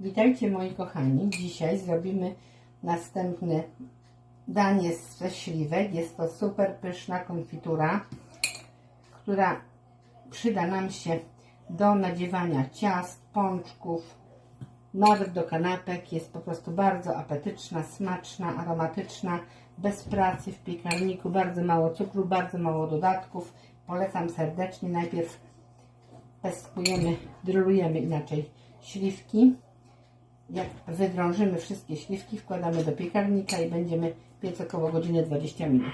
Witajcie moi kochani. Dzisiaj zrobimy następne danie ze śliwek. Jest to super pyszna konfitura, która przyda nam się do nadziewania ciast, pączków, nawet do kanapek. Jest po prostu bardzo apetyczna, smaczna, aromatyczna, bez pracy w piekarniku, bardzo mało cukru, bardzo mało dodatków. Polecam serdecznie. Najpierw peskujemy, drolujemy inaczej śliwki. Jak wydrążymy wszystkie śliwki, wkładamy do piekarnika i będziemy piec około godziny 20 minut.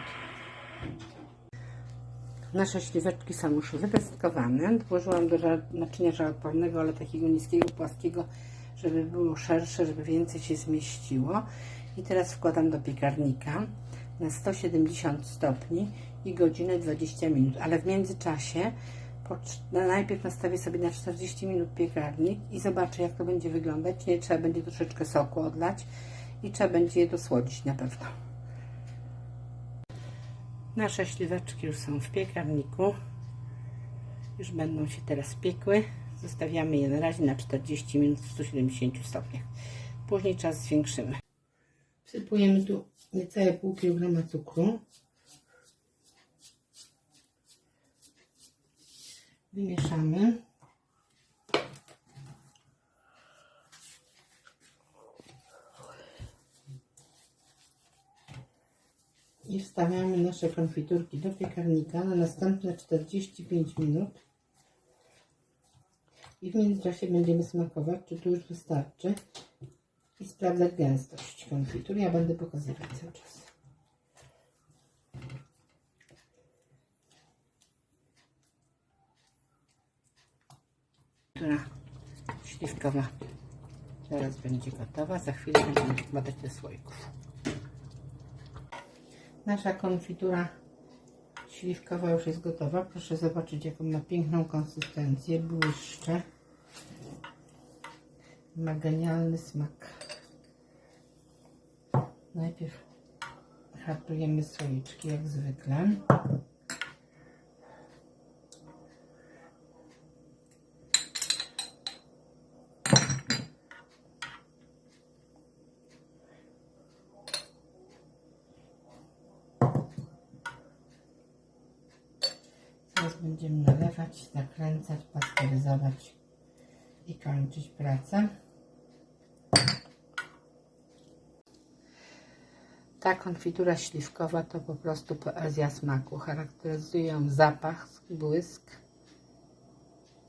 Nasze śliweczki są już wypestkowane. Włożyłam do żar- naczynia żaroodpornego, ale takiego niskiego, płaskiego, żeby było szersze, żeby więcej się zmieściło. I teraz wkładam do piekarnika na 170 stopni i godzinę 20 minut. Ale w międzyczasie najpierw nastawię sobie na 40 minut piekarnik i zobaczę jak to będzie wyglądać. Nie trzeba będzie troszeczkę soku odlać i trzeba będzie je dosłodzić na pewno. Nasze śliweczki już są w piekarniku. Już będą się teraz piekły. Zostawiamy je na razie na 40 minut w 170 stopniach. Później czas zwiększymy. Wsypujemy tu niecałe pół kilograma cukru. Wymieszamy. I wstawiamy nasze konfiturki do piekarnika na następne 45 minut. I w międzyczasie będziemy smakować, czy tu już wystarczy. I sprawdzać gęstość konfitur. Ja będę pokazywać cały czas. Śliwkowa teraz będzie gotowa. Za chwilę będziemy wkładać do słoików. Nasza konfitura śliwkowa już jest gotowa. Proszę zobaczyć, jaką ma piękną konsystencję. Błyszcze. Ma genialny smak. Najpierw hartujemy słoiczki, jak zwykle. Teraz będziemy nalewać, zakręcać, pasteryzować i kończyć pracę. Ta konfitura śliwkowa to po prostu poezja smaku. Charakteryzują zapach, błysk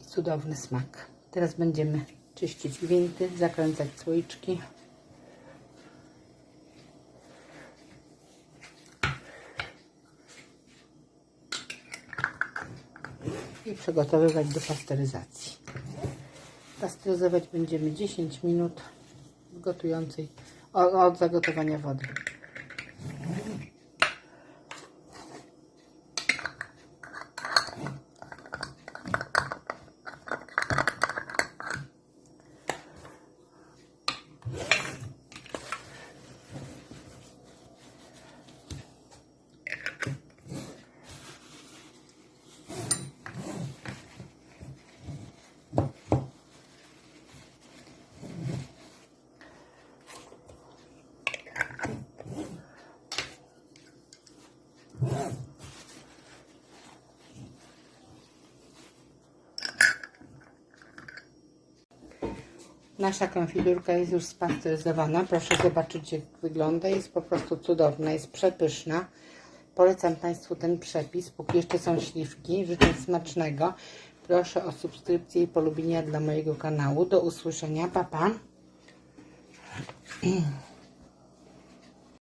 i cudowny smak. Teraz będziemy czyścić gwinty, zakręcać słoiczki. I przygotowywać do pasteryzacji. Pasteryzować będziemy 10 minut gotującej od zagotowania wody. Nasza konfigurka jest już spasteryzowana. Proszę zobaczyć, jak wygląda. Jest po prostu cudowna, jest przepyszna. Polecam Państwu ten przepis, póki jeszcze są śliwki. Życzę smacznego. Proszę o subskrypcję i polubienia dla mojego kanału. Do usłyszenia. Pa, pa.